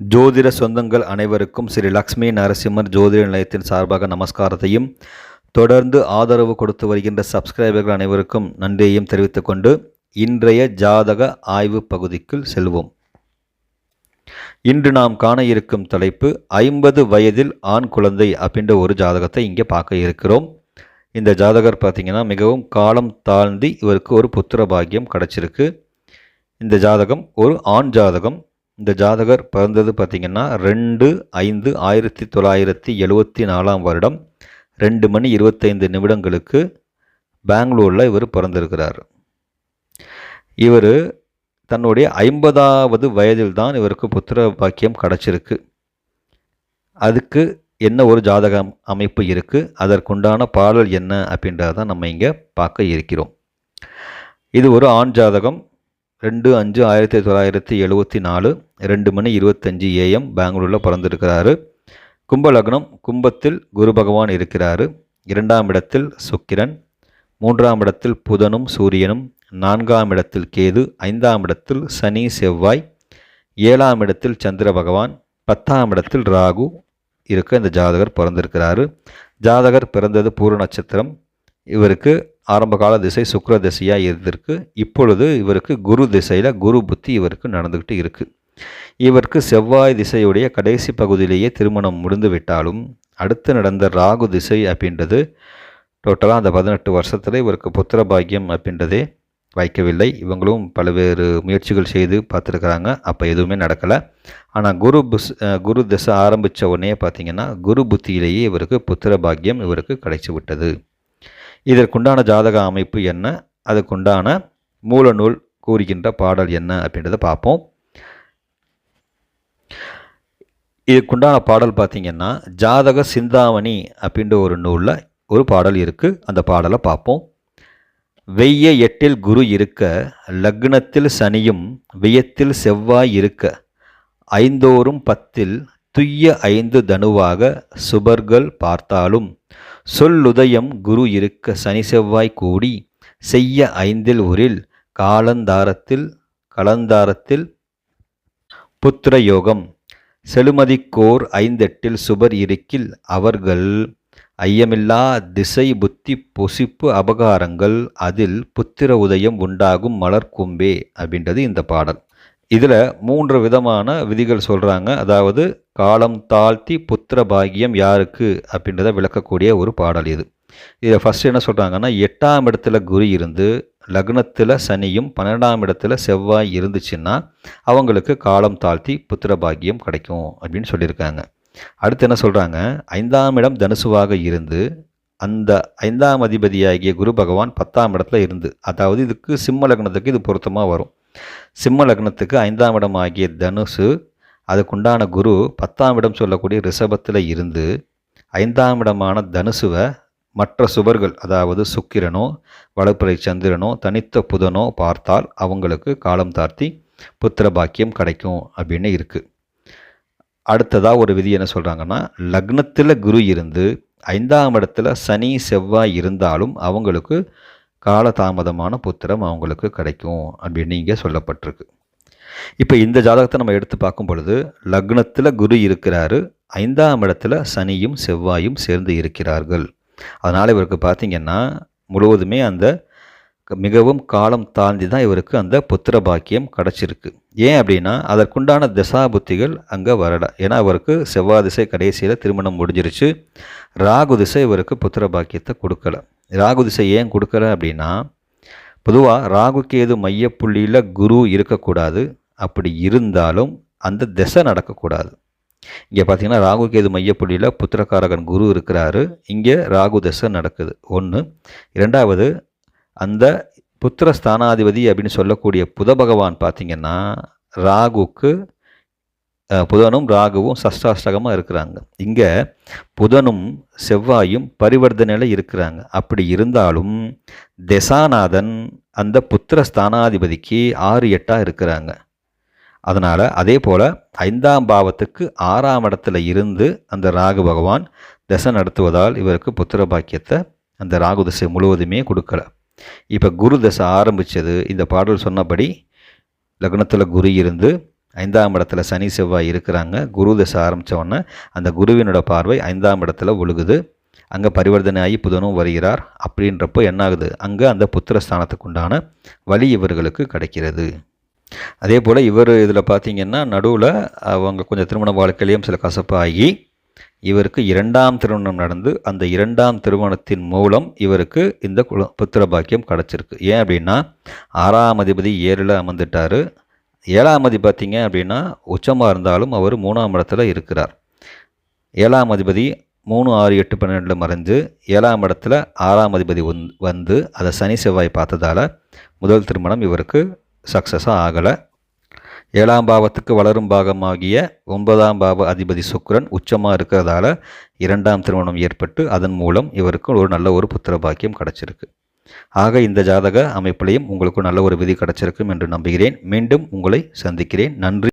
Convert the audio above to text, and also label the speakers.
Speaker 1: ஜோதிட சொந்தங்கள் அனைவருக்கும் ஸ்ரீ லக்ஷ்மி நரசிம்மர் ஜோதிட நிலையத்தின் சார்பாக நமஸ்காரத்தையும் தொடர்ந்து ஆதரவு கொடுத்து வருகின்ற சப்ஸ்கிரைபர்கள் அனைவருக்கும் நன்றியையும் தெரிவித்துக் கொண்டு இன்றைய ஜாதக ஆய்வு பகுதிக்குள் செல்வோம். இன்று நாம் காண இருக்கும் தலைப்பு ஐம்பது வயதில் ஆண் குழந்தை அப்படின்ற ஒரு ஜாதகத்தை இங்கே பார்க்க இருக்கிறோம். இந்த ஜாதகர் பார்த்தீங்கன்னா மிகவும் காலம் தாழ்ந்து இவருக்கு ஒரு புத்திர பாக்கியம் கிடச்சிருக்கு. இந்த ஜாதகம் ஒரு ஆண் ஜாதகம். இந்த ஜாதகர் பிறந்தது பார்த்திங்கன்னா ரெண்டு ஐந்து ஆயிரத்தி தொள்ளாயிரத்தி எழுவத்தி நாலாம் வருடம் ரெண்டு மணி இருபத்தைந்து நிமிடங்களுக்கு பெங்களூரில் இவர் பிறந்திருக்கிறார். இவர் தன்னுடைய ஐம்பதாவது வயதில் தான் இவருக்கு புத்திர பாக்கியம் கிடச்சிருக்கு. அதுக்கு என்ன ஒரு ஜாதகம் அமைப்பு இருக்குது அதற்குண்டான பாடல் என்ன அப்படின்றத நம்ம இங்கே பார்க்க இருக்கிறோம். இது ஒரு ஆண் ஜாதகம் ரெண்டு அஞ்சு ஆயிரத்தி தொள்ளாயிரத்தி எழுபத்தி நாலு ரெண்டு மணி இருபத்தஞ்சி ஏஎம் பெங்களூரில் பிறந்திருக்கிறாரு. கும்ப லக்னம் கும்பத்தில் குரு பகவான் இருக்கிறாரு. இரண்டாம் இடத்தில் சுக்கிரன் மூன்றாம் இடத்தில் புதனும் சூரியனும் நான்காம் இடத்தில் கேது ஐந்தாம் இடத்தில் சனி செவ்வாய் ஏழாம் இடத்தில் சந்திர பகவான் பத்தாம் இடத்தில் ராகு இருக்க இந்த ஜாதகர் பிறந்திருக்கிறாரு. ஜாதகர் பிறந்தது பூர்ண நட்சத்திரம். இவருக்கு ஆரம்ப கால திசை சுக்கர திசையாக இருந்திருக்கு. இப்பொழுது இவருக்கு குரு திசையில் குரு புத்தி இவருக்கு நடந்துக்கிட்டு இருக்குது இவருக்கு செவ்வாய் திசையுடைய கடைசி பகுதியிலேயே திருமணம் முடிந்து விட்டாலும் அடுத்து நடந்த ராகு திசை அப்படின்றது டோட்டலாக அந்த பதினெட்டு வருஷத்தில் இவருக்கு புத்திர பாக்கியம் அப்படின்றதே வைக்கவில்லை. இவங்களும் பல்வேறு முயற்சிகள் செய்து பார்த்துருக்குறாங்க. அப்போ எதுவுமே நடக்கலை. ஆனால் குரு புஸ் குரு திசை ஆரம்பித்த உடனே பார்த்திங்கன்னா குரு புத்தியிலேயே இவருக்கு புத்திர பாக்கியம் இவருக்கு கிடைச்சி விட்டது இதற்குண்டான ஜாதக அமைப்பு என்ன? அதுக்குண்டான மூல நூல் கூறுகின்ற பாடல் என்ன அப்படின்றத பார்ப்போம். இதுக்குண்டான பாடல் பார்த்திங்கன்னா ஜாதக சிந்தாமணி அப்படின்ற ஒரு நூலில் ஒரு பாடல் இருக்குது அந்த பாடலை பார்ப்போம். வெய்ய எட்டில் குரு இருக்க லக்னத்தில் சனியும் வியத்தில் செவ்வாய் இருக்க ஐந்தோறும் பத்தில் துய்ய ஐந்து தனுவாக சுபர்கள் பார்த்தாலும் சொல்லுதயம் குரு இருக்க சனி செவ்வாய் கூடி செய்ய ஐந்தில் ஊரில் காலந்தாரத்தில் கலந்தாரத்தில் புத்திர யோகம் ஐந்தெட்டில் சுபர் இருக்கில் அவர்கள் ஐயமில்லா திசை புத்தி பொசிப்பு அபகாரங்கள் அதில் புத்திர உதயம் உண்டாகும் மலர் கும்பே அப்படின்றது இந்த பாடல். இதில் மூன்று விதமான விதிகள் சொல்கிறாங்க அதாவது காலம் தாழ்த்தி புத்திர பாகியம் யாருக்கு அப்படின்றத விளக்கக்கூடிய ஒரு பாடல் இது. இதில் ஃபஸ்ட் என்ன சொல்கிறாங்கன்னா எட்டாம் இடத்துல குரு இருந்து லக்னத்தில் சனியும் பன்னெண்டாம் இடத்துல செவ்வாய் இருந்துச்சுன்னா அவங்களுக்கு காலம் தாழ்த்தி புத்திர பாகியம் கிடைக்கும் அப்படின்னு சொல்லியிருக்காங்க. அடுத்து என்ன சொல்கிறாங்க ஐந்தாம் இடம் தனுசுவாக இருந்து அந்த ஐந்தாம் அதிபதியாகிய குரு பகவான் பத்தாம் இடத்துல இருந்து அதாவது இதுக்கு சிம்ம லக்னத்துக்கு இது பொருத்தமாக வரும். சிம்ம லக்னத்துக்கு ஐந்தாம் இடம் ஆகிய தனுசு அதுக்குண்டான குரு பத்தாம் இடம் சொல்லக்கூடிய ரிஷபத்தில் இருந்து ஐந்தாம் இடமான தனுசுவை மற்ற சுபர்கள் அதாவது சுக்கிரனோ வளப்புரை சந்திரனோ தனித்த புதனோ பார்த்தால் அவங்களுக்கு காலம் தாழ்த்தி புத்திர பாக்கியம் கிடைக்கும் அப்படின்னு இருக்குது அடுத்ததாக ஒரு விதி என்ன சொல்கிறாங்கன்னா லக்னத்தில் குரு இருந்து ஐந்தாம் இடத்துல சனி செவ்வாய் இருந்தாலும் அவங்களுக்கு காலதாமதமான புத்திரம் அவங்களுக்கு கிடைக்கும் அப்படின்னு இங்கே சொல்லப்பட்டிருக்கு. இப்போ இந்த ஜாதகத்தை நம்ம எடுத்து பார்க்கும் பொழுது லக்னத்தில் குரு இருக்கிறாரு ஐந்தாம் இடத்துல சனியும் செவ்வாயும் சேர்ந்து இருக்கிறார்கள். அதனால் இவருக்கு பார்த்திங்கன்னா முழுவதுமே அந்த மிகவும் காலம் தாழ்ந்தி தான் இவருக்கு அந்த புத்திர பாக்கியம் கிடச்சிருக்கு. ஏன் அப்படின்னா அதற்குண்டான திசா புத்திகள் அங்கே வரலை. ஏன்னா அவருக்கு செவ்வாய் திசை கடைசியில் திருமணம் முடிஞ்சிருச்சு. ராகு திசை இவருக்கு புத்திர பாக்கியத்தை கொடுக்கல. ராகு திசை ஏன் கொடுக்கல அப்படின்னா பொதுவாக ராகு கேது மையப்புள்ளியில் குரு இருக்கக்கூடாது. அப்படி இருந்தாலும் அந்த திசை நடக்கக்கூடாது. இங்கே பார்த்தீங்கன்னா ராகு கேது மையப்புள்ளியில் புத்திரக்காரகன் குரு இருக்கிறாரு. இங்கே ராகு திசை நடக்குது. ஒன்று இரண்டாவது அந்த புத்திர ஸ்தானாதிபதி அப்படின்னு சொல்லக்கூடிய புத பகவான் பார்த்திங்கன்னா ராகுக்கு புதனும் ராகுவும் சஷ்டாஷ்டகமாக இருக்கிறாங்க. இங்கே புதனும் செவ்வாயும் பரிவர்த்தனையில் இருக்கிறாங்க. அப்படி இருந்தாலும் தெசாநாதன் அந்த புத்திர ஸ்தானாதிபதிக்கு ஆறு எட்டாக இருக்கிறாங்க. அதனால் அதே போல் ஐந்தாம் பாவத்துக்கு ஆறாம் இடத்துல இருந்து அந்த ராகு பகவான் தசை நடத்துவதால் இவருக்கு புத்திர பாக்கியத்தை அந்த ராகு திசை முழுவதுமே கொடுக்கல. இப்போ குரு தசை ஆரம்பித்தது இந்த பாடல் சொன்னபடி லக்னத்தில் குரு இருந்து ஐந்தாம் இடத்துல சனி செவ்வாய் இருக்கிறாங்க. குரு தசை ஆரம்பித்தோடனே அந்த குருவினோட பார்வை ஐந்தாம் இடத்துல ஒழுகுது. அங்கே பரிவர்த்தனை ஆகி புதனும் வருகிறார். அப்படின்றப்போ என்ன ஆகுது அங்கே அந்த புத்திரஸ்தானத்துக்கு உண்டான வழி இவர்களுக்கு கிடைக்கிறது. அதே போல் இவர் இதில் பார்த்தீங்கன்னா நடுவில் அவங்க கொஞ்சம் திருமண வாழ்க்கையிலையும் சில கசப்பு ஆகி இவருக்கு இரண்டாம் திருமணம் நடந்து அந்த இரண்டாம் திருமணத்தின் மூலம் இவருக்கு இந்த குல புத்திர பாக்கியம் கிடச்சிருக்கு. ஏன் அப்படின்னா ஆறாம் அதிபதி ஏழில் அமர்ந்துட்டார். ஏழாம் அதிபதி பார்த்தீங்க அப்படின்னா உச்சமாக இருந்தாலும் அவர் மூணாம் இடத்துல இருக்கிறார். ஏழாம் அதிபதி மூணு ஆறு எட்டு பன்னெண்டில் மறைஞ்சு ஏழாம் இடத்துல ஆறாம் அதிபதி வந் வந்து அதை சனி செவ்வாய் பார்த்ததால முதல் திருமணம் இவருக்கு சக்ஸஸாக ஆகலை. ஏழாம் பாவத்துக்கு வளரும் பாகமாகிய ஒன்பதாம் பாவ அதிபதி சுக்கிரன் உச்சமாக இருக்கிறதால இரண்டாம் திருமணம் ஏற்பட்டு அதன் மூலம் இவருக்கு ஒரு நல்ல ஒரு புத்திர பாக்கியம் கிடச்சிருக்கு. ஆக இந்த ஜாதக அமைப்பிலையும் உங்களுக்கு நல்ல ஒரு விதி கிடச்சிருக்கும் என்று நம்புகிறேன். மீண்டும் உங்களை சந்திக்கிறேன். நன்றி.